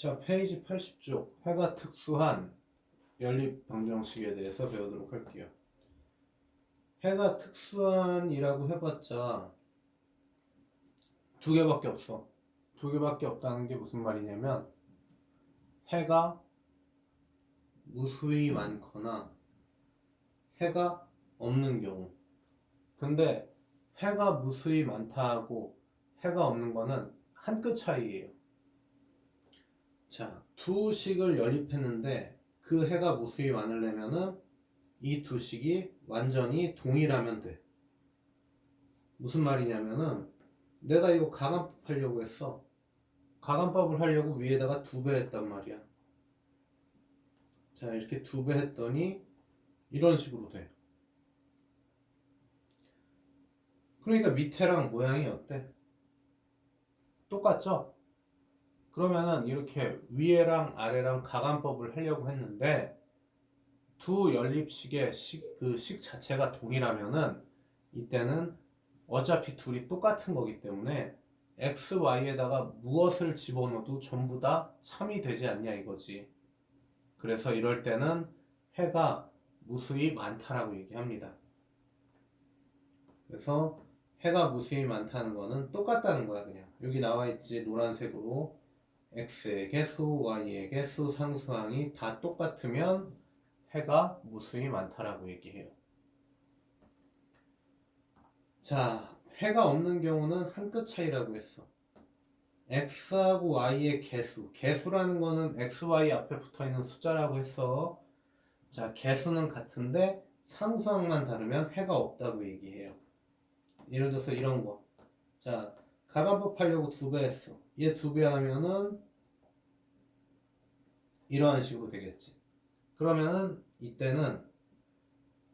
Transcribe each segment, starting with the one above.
자, 페이지 80쪽 해가 특수한 연립 방정식에 대해서 배우도록 할게요. 해가 특수한이라고 해봤자 두 개밖에 없어. 두 개밖에 없다는 게 무슨 말이냐면 해가 무수히 많거나 해가 없는 경우. 근데 해가 무수히 많다 하고 해가 없는 거는 한 끗 차이예요. 자, 두 식을 연립했는데 그 해가 무수히 많으려면은 이 두 식이 완전히 동일하면 돼. 무슨 말이냐면은 내가 이거 가감법 하려고 했어. 가감법을 하려고 위에다가 두 배 했단 말이야. 자, 이렇게 두 배 했더니 이런 식으로 돼. 그러니까 밑에랑 모양이 어때? 똑같죠? 그러면은 이렇게 위에랑 아래랑 가감법을 하려고 했는데 두 연립식의 식, 그 식 자체가 동일하면은 이때는 어차피 둘이 똑같은 거기 때문에 x, y에다가 무엇을 집어넣어도 전부 다 참이 되지 않냐 이거지. 그래서 이럴 때는 해가 무수히 많다라고 얘기합니다. 그래서 해가 무수히 많다는 거는 똑같다는 거야 그냥. 여기 나와 있지 노란색으로 x의 개수, y의 개수, 상수항이 다 똑같으면 해가 무수히 많다라고 얘기해요. 자, 해가 없는 경우는 한 끗 차이라고 했어. x하고 y의 개수. 개수라는 거는 x, y 앞에 붙어 있는 숫자라고 했어. 자, 개수는 같은데 상수항만 다르면 해가 없다고 얘기해요. 예를 들어서 이런 거. 자, 가감법 하려고 두 배 했어. 얘 두 배 하면은 이러한 식으로 되겠지. 그러면은 이때는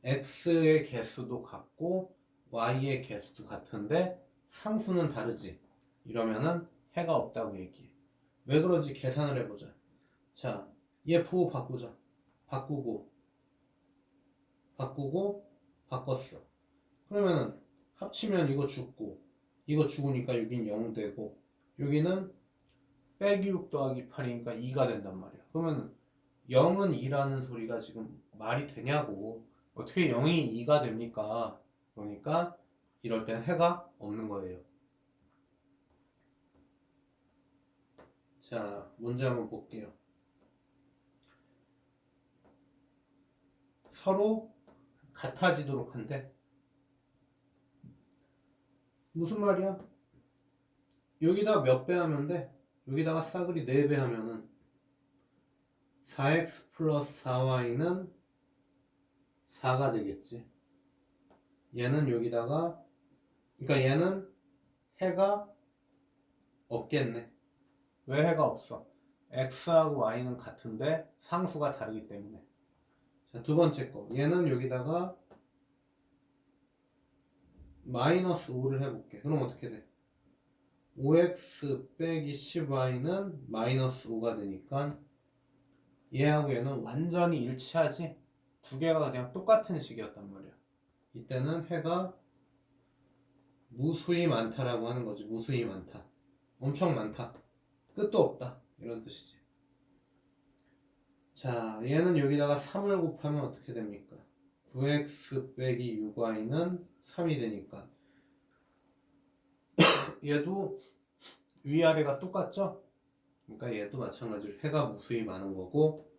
x의 개수도 같고 y의 개수도 같은데 상수는 다르지. 이러면은 해가 없다고 얘기해. 왜 그런지 계산을 해보자. 자, 얘 부호 바꾸자. 바꾸고 바꾸고 바꿨어. 그러면은 합치면 이거 죽고 이거 죽으니까 여긴 0 되고 여기는 빼기 6 더하기 8이니까 2가 된단 말이야. 그러면 0은 2라는 소리가 지금 말이 되냐고. 어떻게 0이 2가 됩니까? 그러니까 이럴 땐 해가 없는 거예요. 자, 문제 한번 볼게요. 서로 같아지도록 한데 무슨 말이야? 여기다 몇 배 하면 돼? 여기다가 싸그리 4배 하면은 4x 플러스 4y는 4가 되겠지. 얘는 여기다가 그러니까 얘는 해가 없겠네. 왜 해가 없어? x하고 y는 같은데 상수가 다르기 때문에. 자, 두 번째 거. 얘는 여기다가 마이너스 5를 해볼게. 그럼 어떻게 돼? 5x 빼기 10y는 마이너스 5가 되니까 얘하고 얘는 완전히 일치하지? 두 개가 그냥 똑같은 식이었단 말이야. 이때는 해가 무수히 많다라고 하는 거지. 무수히 많다. 엄청 많다. 끝도 없다. 이런 뜻이지. 자, 얘는 여기다가 3을 곱하면 어떻게 됩니까? 9x 빼기 6y는 3이 되니까 얘도 위아래가 똑같죠? 그러니까 얘도 마찬가지로 해가 무수히 많은 거고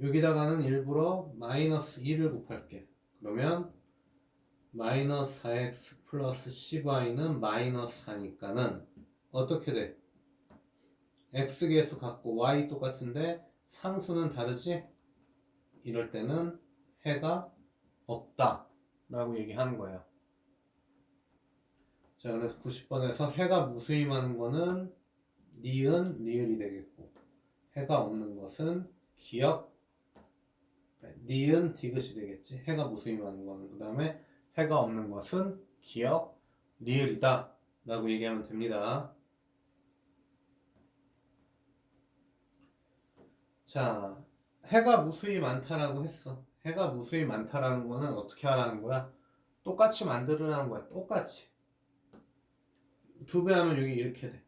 여기다가는 일부러 마이너스 2를 곱할게 그러면 마이너스 4x 플러스 10y는 마이너스 4니까는 어떻게 돼? x 계수 같고 y 똑같은데 상수는 다르지? 이럴 때는 해가 없다 라고 얘기하는 거예요 자 그래서 90번에서 해가 많은 거는 니은, 리을이 되겠고 해가 없는 것은 기억, 니은, 디귿이 되겠지. 해가 많은 거는. 그 다음에 해가 없는 것은 기억, 리을이다. 라고 얘기하면 됩니다. 자 해가 무수히 많다라고 했어. 해가 무수히 많다라는 거는 어떻게 하라는 거야? 똑같이 만들으라는 거야. 똑같이 두 배 하면 여기 이렇게 돼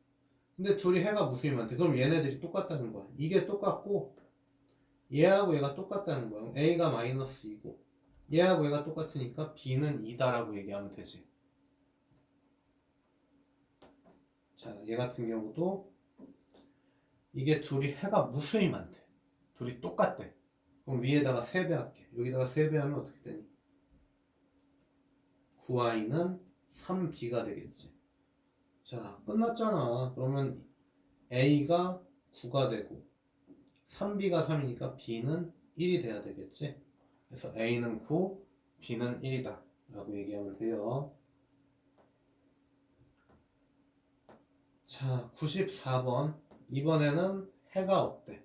근데 둘이 해가 무수히만 돼. 그럼 얘네들이 똑같다는 거야. 이게 똑같고 얘하고 얘가 똑같다는 거야. A가 마이너스 2고 얘하고 얘가 똑같으니까 B는 2다라고 얘기하면 되지. 자, 얘 같은 경우도 이게 둘이 해가 무수히만 돼. 둘이 똑같대. 그럼 위에다가 3배 할게. 여기다가 3배 하면 어떻게 되니? 9i는 3b가 되겠지. 자, 끝났잖아. 그러면 a가 9가 되고 3b가 3이니까 b는 1이 돼야 되겠지. 그래서 a는 9, b는 1이다. 라고 얘기하면 돼요. 자, 94번. 이번에는 해가 없대.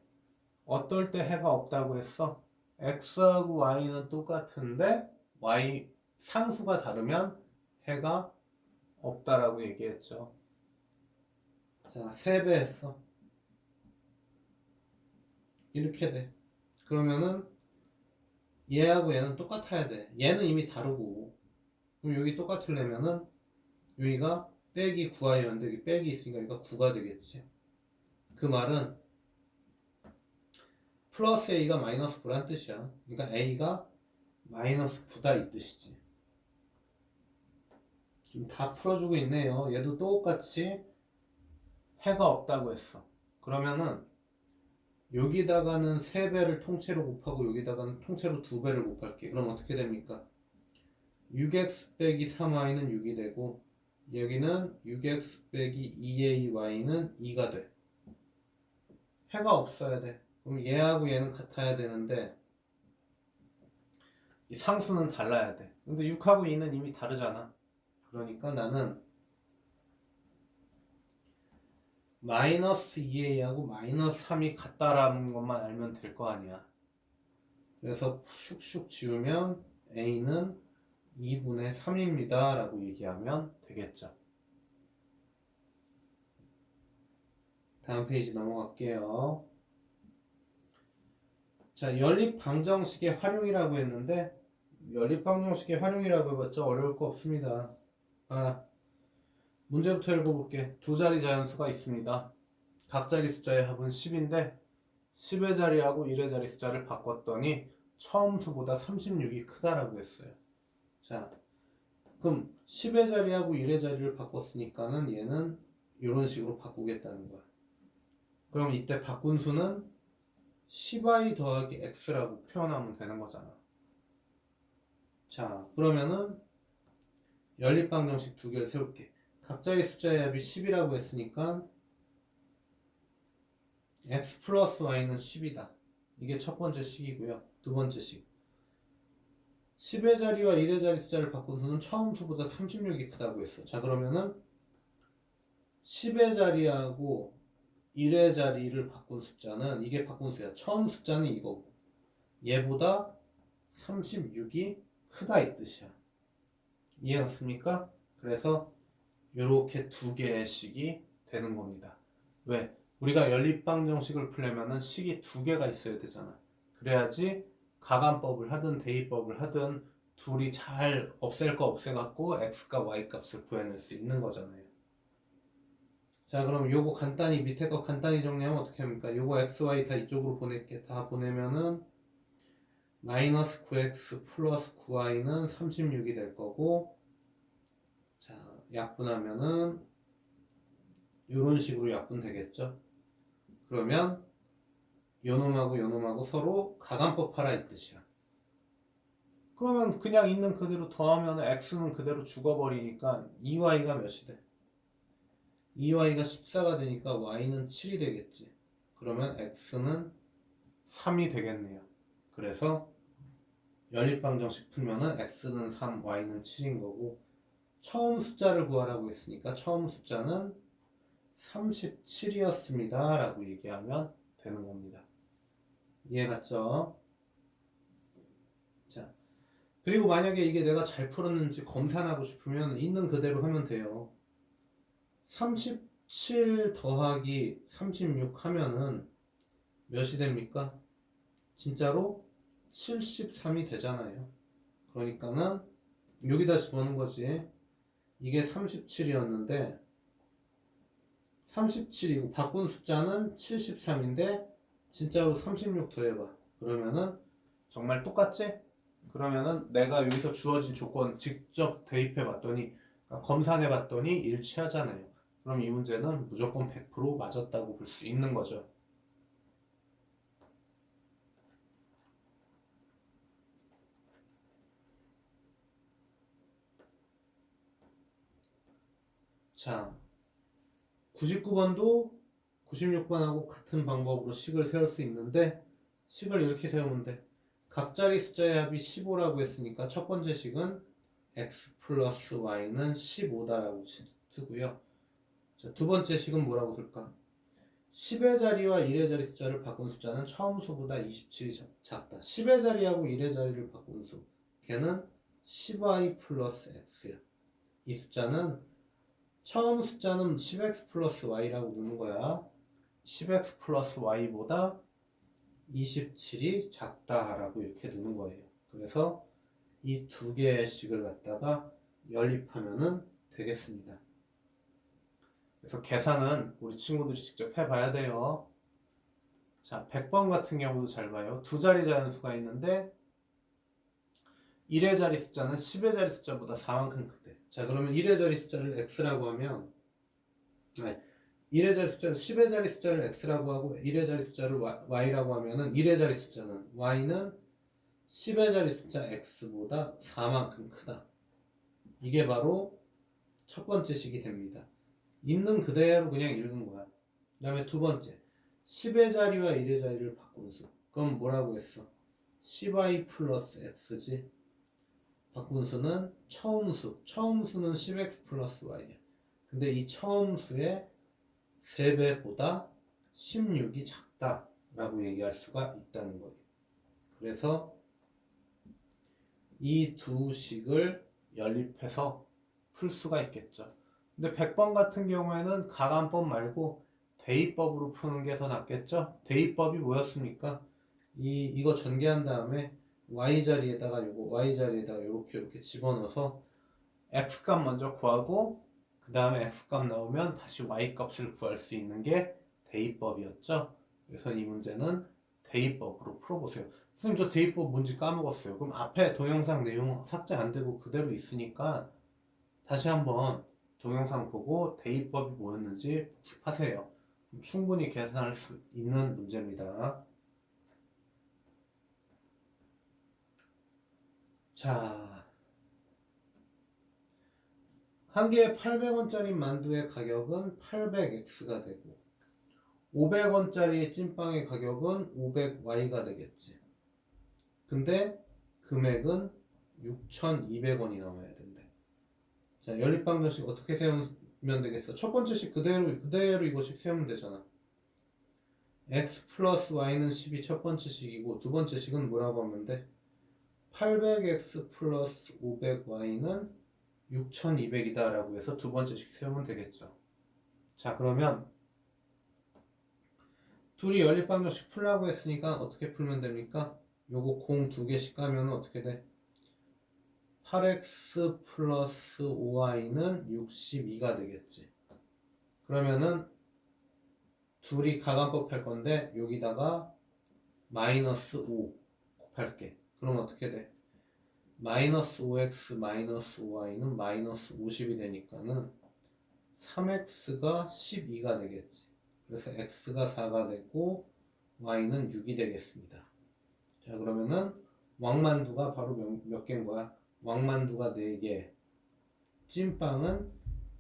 어떨 때 해가 없다고 했어? x하고 y는 똑같은데 y 상수가 다르면 해가 없다라고 얘기했죠. 자, 3배 했어. 이렇게 돼. 그러면은 얘하고 얘는 똑같아야 돼. 얘는 이미 다르고. 그럼 여기 똑같으려면은 여기가 빼기 9i였는데 여기 빼기 있으니까 여기가 9가 되겠지. 그 말은 플러스 a가 마이너스 9란 뜻이야. 그러니까 a가 마이너스 9다 이 뜻이지. 좀다 풀어주고 있네요. 얘도 똑같이 해가 없다고 했어. 그러면은 여기다가는 3배를 통째로 곱하고 여기다가는 통째로 2배를 곱할게. 그럼 어떻게 됩니까? 6x 빼기 3y는 6이 되고 여기는 6x 빼기 2ay는 2가 돼. 해가 없어야 돼. 그럼 얘하고 얘는 같아야 되는데 이 상수는 달라야 돼. 근데 6하고 2는 이미 다르잖아. 그러니까 나는 마이너스 2a하고 마이너스 3이 같다라는 것만 알면 될 거 아니야. 그래서 슉슉 지우면 a는 2분의 3입니다. 라고 얘기하면 되겠죠. 다음 페이지 넘어갈게요. 자, 연립 방정식의 활용이라고 했는데 연립 방정식의 활용이라고 해봤자 어려울 거 없습니다. 아, 문제부터 읽어볼게. 두 자리 자연수가 있습니다. 각 자리 숫자의 합은 10인데 10의 자리하고 1의 자리 숫자를 바꿨더니 처음 수보다 36이 크다라고 했어요. 자, 그럼 10의 자리하고 1의 자리를 바꿨으니까는 얘는 이런 식으로 바꾸겠다는 거야. 그럼 이때 바꾼 수는 10i 더하기 x라고 표현하면 되는 거잖아. 자, 그러면은 연립방 정식 두 개를 세울게. 각자의 숫자의 합이 10이라고 했으니까 x 플러스 y는 10이다. 이게 첫 번째 식이고요. 두 번째 식. 10의 자리와 1의 자리 숫자를 바꾼 수는 처음 수보다 36이 크다고 했어. 자, 그러면은 10의 자리하고 1의 자리를 바꾼 숫자는 이게 바꾼 수야. 처음 숫자는 이거고 얘보다 36이 크다 이 뜻이야. 이해갔습니까? 그래서 이렇게 두 개의 식이 되는 겁니다. 왜? 우리가 연립방 정식을 풀려면은 식이 두 개가 있어야 되잖아. 그래야지 가간법을 하든 대입법을 하든 둘이 잘 없앨 거 없애갖고 x과 y 값을 구해낼 수 있는 거잖아요. 자 그럼 요거 간단히 밑에 거 간단히 정리하면 어떻게 합니까? 요거 x, y 다 이쪽으로 보낼게. 다 보내면은 마이너스 9x 플러스 9y는 36이 될 거고 자 약분하면은 이런 식으로 약분 되겠죠? 그러면 요놈하고 요놈하고 서로 가간법 하라 이 뜻이야. 그러면 그냥 있는 그대로 더하면 x는 그대로 죽어버리니까 2y가 몇이 돼? 2y가 14가 되니까 y는 7이 되겠지. 그러면 x는 3이 되겠네요. 그래서 연립방정식 풀면은 x는 3, y는 7인 거고 처음 숫자를 구하라고 했으니까 처음 숫자는 37이었습니다. 라고 얘기하면 되는 겁니다. 이해 갔죠? 자, 그리고 만약에 이게 내가 잘 풀었는지 검산하고 싶으면 있는 그대로 하면 돼요. 37 더하기 36 하면은 몇이 됩니까? 진짜로 73이 되잖아요. 그러니까는 여기다 집어넣는 거지. 이게 37이었는데 37이고 바꾼 숫자는 73인데 진짜로 36 더해봐. 그러면은 정말 똑같지? 그러면은 내가 여기서 주어진 조건 직접 대입해 봤더니 그러니까 검산해 봤더니 일치하잖아요. 그럼 이 문제는 무조건 100% 맞았다고 볼 수 있는 거죠. 자, 99번도 96번하고 같은 방법으로 식을 세울 수 있는데 식을 이렇게 세우면 돼. 각자리 숫자의 합이 15라고 했으니까 첫 번째 식은 x 플러스 y는 15다라고 쓰고요. 자, 두 번째 식은 뭐라고 쓸까? 10의 자리와 1의 자리 숫자를 바꾼 숫자는 처음 수보다 27이 작다. 10의 자리하고 1의 자리를 바꾼 수. 걔는 10y 플러스 x야. 이 숫자는 처음 숫자는 10x 플러스 y라고 놓는 거야. 10x 플러스 y보다 27이 작다라고 이렇게 두는 거예요. 그래서 이 두 개의 식을 갖다가 연립하면은 되겠습니다. 그래서 계산은 우리 친구들이 직접 해봐야 돼요. 자, 100번 같은 경우도 잘 봐요. 두 자리 자연수가 있는데 1의 자리 숫자는 10의 자리 숫자보다 4만큼 크대. 자, 그러면 1의 자리 숫자를 x라고 하면 네, 1의 자리 숫자를 10의 자리 숫자를 x라고 하고 1의 자리 숫자를 y라고 하면은 1의 자리 숫자는 y는 10의 자리 숫자 x보다 4만큼 크다. 이게 바로 첫 번째 식이 됩니다. 있는 그대로 그냥 읽은 거야. 그 다음에 두 번째 10의 자리와 1의 자리를 바꾼 수. 그럼 뭐라고 했어? 10y 플러스 x지. 바꾼 수는 처음 수. 처음 수는 10x 플러스 y야. 근데 이 처음 수의 3배보다 16이 작다라고 얘기할 수가 있다는 거예요. 그래서 이 두 식을 연립해서 풀 수가 있겠죠. 근데 100번 같은 경우에는 가간법 말고 대입법으로 푸는 게 더 낫겠죠? 대입법이 뭐였습니까? 이, 이거 전개한 다음에 y 자리에다가 요거 y 자리에다가 이렇게 이렇게 집어넣어서 x 값 먼저 구하고 그 다음에 x 값 나오면 다시 y 값을 구할 수 있는 게 대입법이었죠. 그래서 이 문제는 대입법으로 풀어보세요. 선생님 저 대입법 뭔지 까먹었어요. 그럼 앞에 동영상 내용 삭제 안 되고 그대로 있으니까 다시 한번 동영상 보고 대입법이 뭐였는지 복습하세요. 충분히 계산할 수 있는 문제입니다. 자, 한 개에 800원짜리 만두의 가격은 800x가 되고 500원짜리 찐빵의 가격은 500y가 되겠지. 근데 금액은 6,200원이 나와야 된대. 자, 연립방정식 어떻게 세우면 되겠어? 첫 번째 식 그대로 그대로 이거씩 세우면 되잖아. x 플러스 y는 10이 첫 번째 식이고 두 번째 식은 뭐라고 하면 돼? 800x 플러스 500y는 6200이다 라고 해서 두 번째씩 세우면 되겠죠. 자, 그러면 둘이 연립방정식 풀라고 했으니까 어떻게 풀면 됩니까? 요거 공 두 개씩 가면 어떻게 돼? 8x 플러스 5y는 62가 되겠지. 그러면은 둘이 가간법 할 건데 여기다가 마이너스 5 곱할게. 그럼 어떻게 돼? 마이너스 5x 마이너스 5y는 마이너스 50이 되니까는 3x가 12가 되겠지. 그래서 x가 4가 되고 y는 6이 되겠습니다. 자 그러면은 왕만두가 바로 몇, 몇 개인 거야? 왕만두가 4개, 찐빵은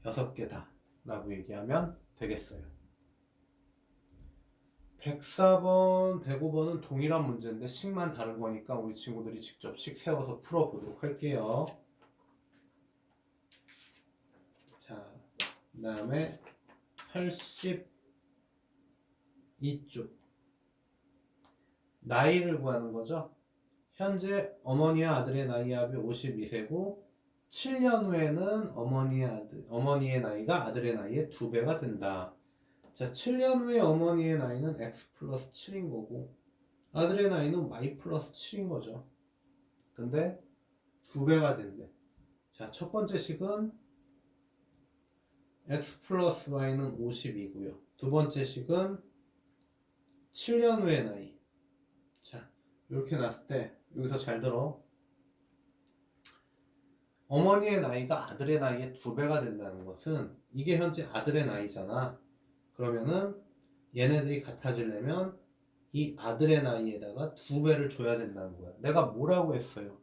6개다 라고 얘기하면 되겠어요. 104번, 105번은 동일한 문제인데 식만 다른 거니까 우리 친구들이 직접 식 세워서 풀어보도록 할게요. 자, 그 다음에 82쪽 나이를 구하는 거죠. 현재 어머니와 아들의 나이 합이 52세고 7년 후에는 어머니의, 아들, 어머니의 나이가 아들의 나이의 2배가 된다. 자, 7년 후에 어머니의 나이는 x 플러스 7인 거고 아들의 나이는 y 플러스 7인 거죠. 근데 두 배가 된대. 자, 첫 번째 식은 x 플러스 y는 50이고요. 두 번째 식은 7년 후의 나이. 자, 이렇게 놨을 때 여기서 잘 들어. 어머니의 나이가 아들의 나이의 두 배가 된다는 것은 이게 현재 아들의 나이잖아. 그러면은 얘네들이 같아지려면 이 아들의 나이에다가 두 배를 줘야 된다는 거야. 내가 뭐라고 했어요?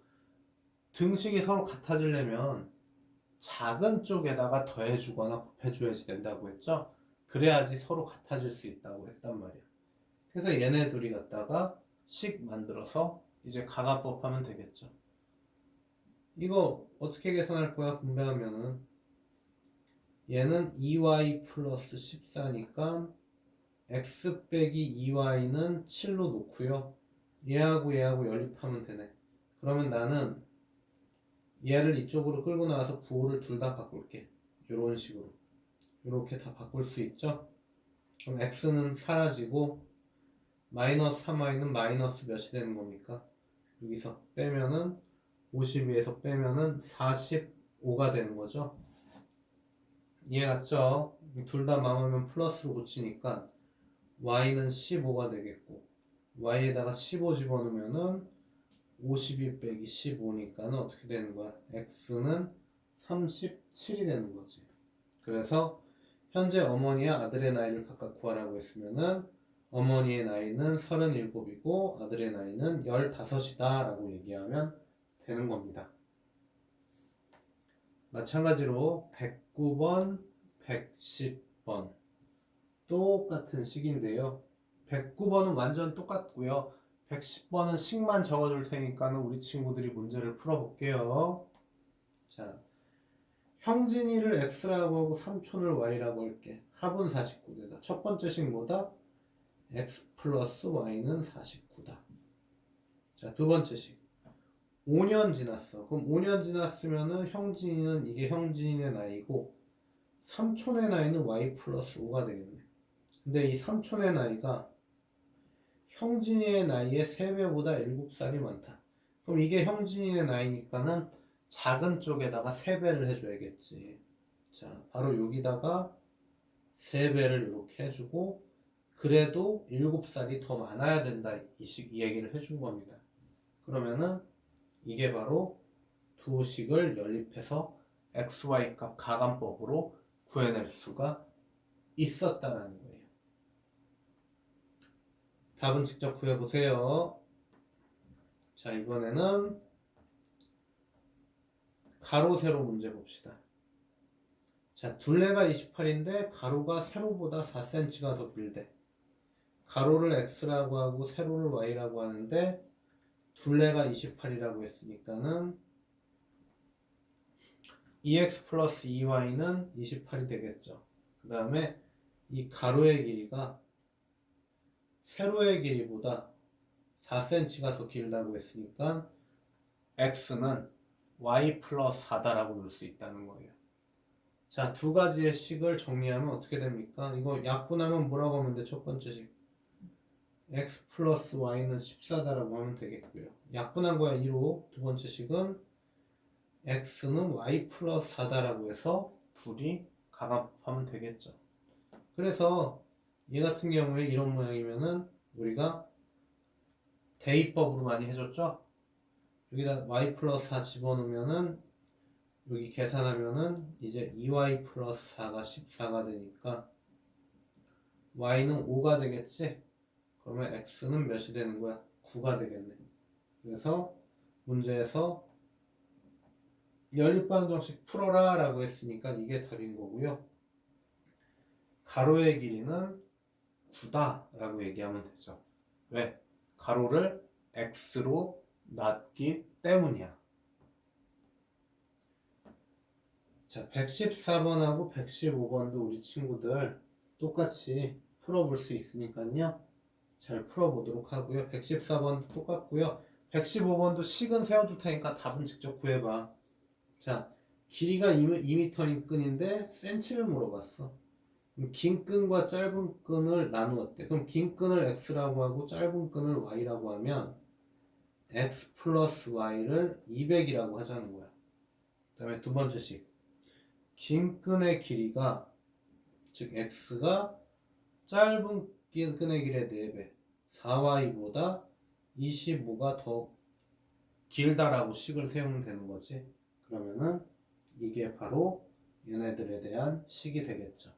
등식이 서로 같아지려면 작은 쪽에다가 더해주거나 곱해줘야지 된다고 했죠? 그래야지 서로 같아질 수 있다고 했단 말이야. 그래서 얘네 둘이 갖다가 식 만들어서 이제 가가법 하면 되겠죠. 이거 어떻게 계산할 거야? 분배하면은 얘는 2y 플러스 14니까 x 빼기 2y는 7로 놓고요. 얘하고 얘하고 연립하면 되네. 그러면 나는 얘를 이쪽으로 끌고 나와서 부호를 둘 다 바꿀게. 이런 식으로. 이렇게 다 바꿀 수 있죠? 그럼 x는 사라지고 마이너스 3y는 마이너스 몇이 되는 겁니까? 여기서 빼면은 52에서 빼면은 45가 되는 거죠. 이해 갔죠? 둘 다 망하면 플러스로 고치니까 y는 15가 되겠고 y에다가 15 집어넣으면은 52 빼기 15니까는 어떻게 되는 거야? x는 37이 되는 거지. 그래서 현재 어머니와 아들의 나이를 각각 구하라고 했으면은 어머니의 나이는 37이고 아들의 나이는 15이다 라고 얘기하면 되는 겁니다. 마찬가지로 109번, 110번 똑같은 식인데요. 109번은 완전 똑같고요. 110번은 식만 적어줄 테니까 는 우리 친구들이 문제를 풀어볼게요. 자, 형진이를 x라고 하고 삼촌을 y라고 할게. 합은 49대다. 첫 번째 식 뭐다? x 플러스 y는 49다. 자, 두 번째 식. 5년 지났어. 그럼 5년 지났으면은 형진이는 이게 형진이의 나이고 삼촌의 나이는 y 플러스 5가 되겠네. 근데 이 삼촌의 나이가 형진이의 나이의 3배보다 7살이 많다. 그럼 이게 형진이의 나이니까는 작은 쪽에다가 3배를 해줘야겠지. 자, 바로 여기다가 3배를 이렇게 해주고 그래도 7살이 더 많아야 된다. 이 얘기를 해준 겁니다. 그러면은 이게 바로 두 식을 연립해서 xy 값 가감법으로 구해낼 수가 있었다라는 거예요. 답은 직접 구해보세요. 자, 이번에는 가로, 세로 문제 봅시다. 자, 둘레가 28인데 가로가 세로보다 4cm가 더 길대. 가로를 x라고 하고 세로를 y라고 하는데 둘레가 28이라고 했으니까는 2x 플러스 2y는 28이 되겠죠. 그 다음에 이 가로의 길이가 세로의 길이보다 4cm가 더 길다고 했으니까 x는 y 플러스 4다라고 넣을 수 있다는 거예요. 자, 두 가지의 식을 정리하면 어떻게 됩니까? 이거 약분하면 뭐라고 하면 돼? 첫 번째 식. X 플러스 y는 14다라고 하면 되겠고요. 약분한 거야 2로. 두 번째 식은 x는 y 플러스 4다라고 해서 둘이 가감하면 되겠죠. 그래서 얘 같은 경우에 이런 모양이면은 우리가 대입법으로 많이 해줬죠? 여기다 y 플러스 4 집어넣으면은 여기 계산하면은 이제 2y 플러스 4가 14가 되니까 y는 5가 되겠지? 그러면 x는 몇이 되는 거야? 9가 되겠네. 그래서 문제에서 연립반정식 풀어라 라고 했으니까 이게 답인 거고요. 가로의 길이는 9다 라고 얘기하면 되죠. 왜? 가로를 x로 놨기 때문이야. 자, 114번하고 115번도 우리 친구들 똑같이 풀어볼 수 있으니까요. 잘 풀어보도록 하고요. 114번도 똑같고요. 115번도 식은 세워줄 테니까 답은 직접 구해봐. 자, 길이가 2m인 끈인데 센치를 물어봤어. 긴 끈과 짧은 끈을 나누었대. 그럼 긴 끈을 x라고 하고 짧은 끈을 y라고 하면 x 플러스 y를 200이라고 하자는 거야. 그 다음에 두 번째 식. 긴 끈의 길이가 즉 x가 짧은 기- 끈의 길의 4배 4y보다 25가 더 길다라고 식을 세우면 되는 거지. 그러면은 이게 바로 얘네들에 대한 식이 되겠죠.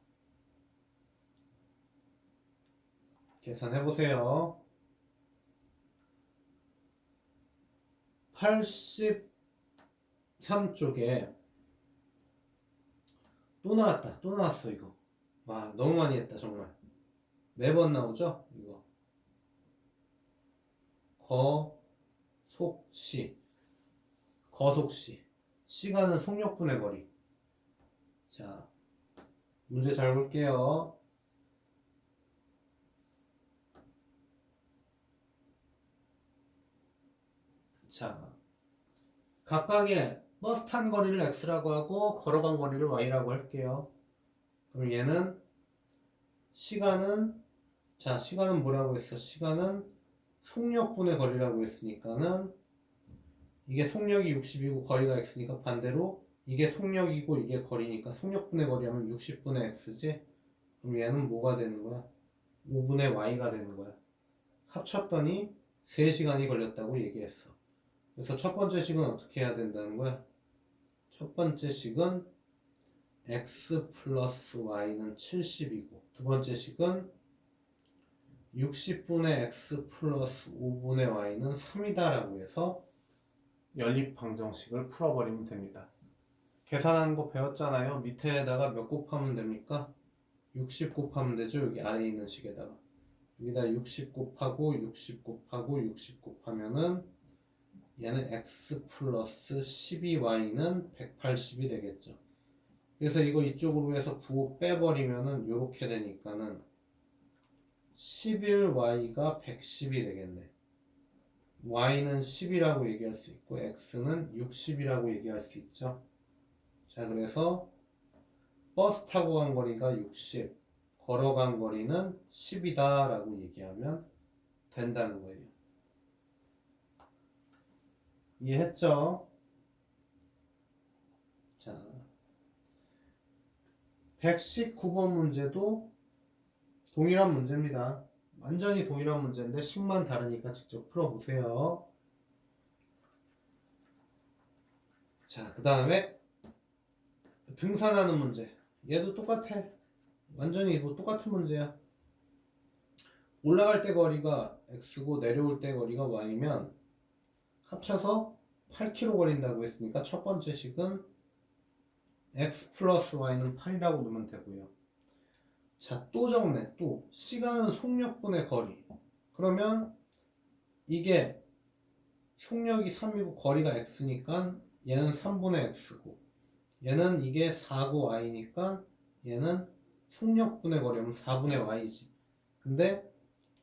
계산해 보세요. 83쪽에 또 나왔다. 또 나왔어 이거. 와 너무 많이 했다 정말. 매번 나오죠 이거. 거속시 거속시 시간은 속력분의 거리. 자 문제 잘 볼게요. 자, 각각의 버스 탄 거리를 x라고 하고 걸어간 거리를 y라고 할게요. 그럼 얘는 시간은 자 시간은 뭐라고 했어? 시간은 속력분의 거리라고 했으니까는 이게 속력이 60이고 거리가 x니까 반대로 이게 속력이고 이게 거리니까 속력분의 거리 하면 60분의 x지? 그럼 얘는 뭐가 되는 거야? 5분의 y가 되는 거야. 합쳤더니 3시간이 걸렸다고 얘기했어. 그래서 첫 번째 식은 어떻게 해야 된다는 거야? 첫 번째 식은 x 플러스 y는 70이고 두 번째 식은 60분의 x 플러스 5분의 y는 3이다라고 해서 연립 방정식을 풀어버리면 됩니다. 계산하는 거 배웠잖아요. 밑에다가 몇 곱하면 됩니까? 60 곱하면 되죠. 여기 아래에 있는 식에다가 여기다 60 곱하고 60 곱하고 60 곱하면은 얘는 x 플러스 12y는 180이 되겠죠. 그래서 이거 이쪽으로 해서 부호 빼버리면은 이렇게 되니까는 11y가 110이 되겠네. y는 10이라고 얘기할 수 있고 x는 60이라고 얘기할 수 있죠. 자, 그래서 버스 타고 간 거리가 60, 걸어간 거리는 10이다라고 얘기하면 된다는 거예요. 이해했죠? 자, 119번 문제도 동일한 문제입니다. 완전히 동일한 문제인데 식만 다르니까 직접 풀어보세요. 자, 그 다음에 등산하는 문제. 얘도 똑같아. 완전히 뭐 똑같은 문제야. 올라갈 때 거리가 x고 내려올 때 거리가 y면 합쳐서 8km 걸린다고 했으니까 첫 번째 식은 x 플러스 y는 8이라고 놓으면 되고요. 자, 또 적네. 또 시간은 속력분의 거리. 그러면 이게 속력이 3이고 거리가 x니까 얘는 3분의 x고 얘는 이게 4고 y니까 얘는 속력분의 거리면 4분의 y지. 근데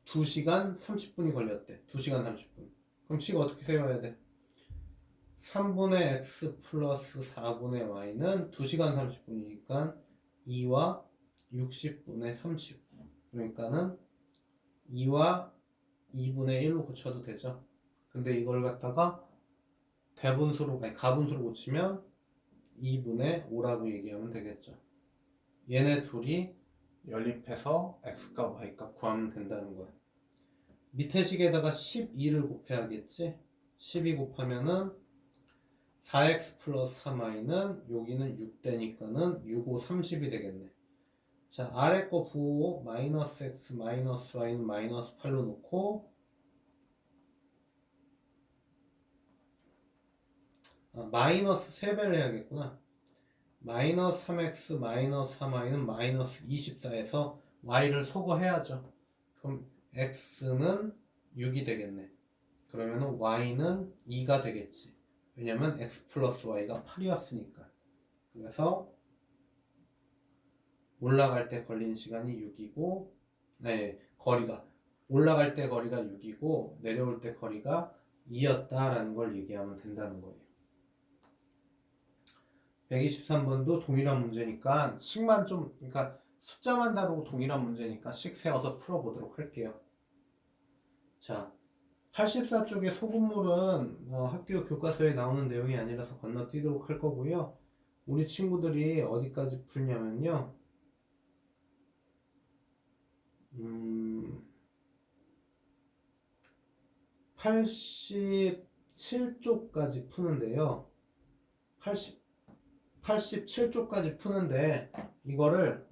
2시간 30분이 걸렸대. 2시간 30분. 그럼 식 어떻게 세워야 돼? 3분의 x 플러스 4분의 y는 2시간 30분이니까 2와 60분의 30. 그러니까는 2와 2분의 1로 고쳐도 되죠. 근데 이걸 갖다가 대분수로, 아니 가분수로 고치면 2분의 5라고 얘기하면 되겠죠. 얘네 둘이 연립해서 x값, y값 구하면 된다는 거야. 밑에 식에다가 12를 곱해야겠지? 12 곱하면은 4x 플러스 3y는 여기는 6되니까는 6, 5, 30이 되겠네. 자, 아래 거 부호 마이너스 x 마이너스 y는 마이너스 8로 놓고 아, 마이너스 3배를 해야겠구나. 마이너스 3x 마이너스 3y는 마이너스 24에서 y를 소거해야죠. 그럼 x는 6이 되겠네. 그러면 y는 2가 되겠지. 왜냐면 x 플러스 y가 8이었으니까. 그래서 올라갈 때 걸린 시간이 6이고, 네, 거리가. 올라갈 때 거리가 6이고, 내려올 때 거리가 2였다라는 걸 얘기하면 된다는 거예요. 123번도 동일한 문제니까, 식만 좀, 그러니까 숫자만 다르고 동일한 문제니까 식 세워서 풀어보도록 할게요. 자, 84쪽의 소금물은 어, 학교 교과서에 나오는 내용이 아니라서 건너뛰도록 할 거고요. 우리 친구들이 어디까지 풀냐면요. 음, 87쪽까지 푸는데요. 80, 87쪽까지 푸는데 이거를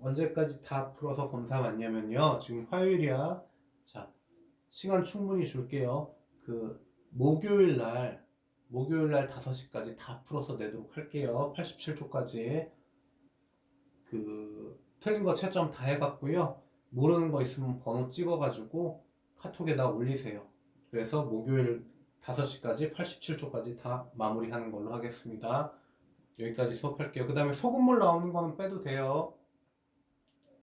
언제까지 다 풀어서 검사 맞냐면요. 지금 화요일이야. 자, 시간 충분히 줄게요. 그 목요일 날 목요일 날 5시까지 다 풀어서 내도록 할게요. 87쪽까지. 그 틀린 거 채점 다 해갖고요. 모르는 거 있으면 번호 찍어가지고 카톡에다 올리세요. 그래서 목요일 5시까지 87쪽까지 다 마무리하는 걸로 하겠습니다. 여기까지 수업할게요. 그 다음에 소금물 나오는 거는 빼도 돼요.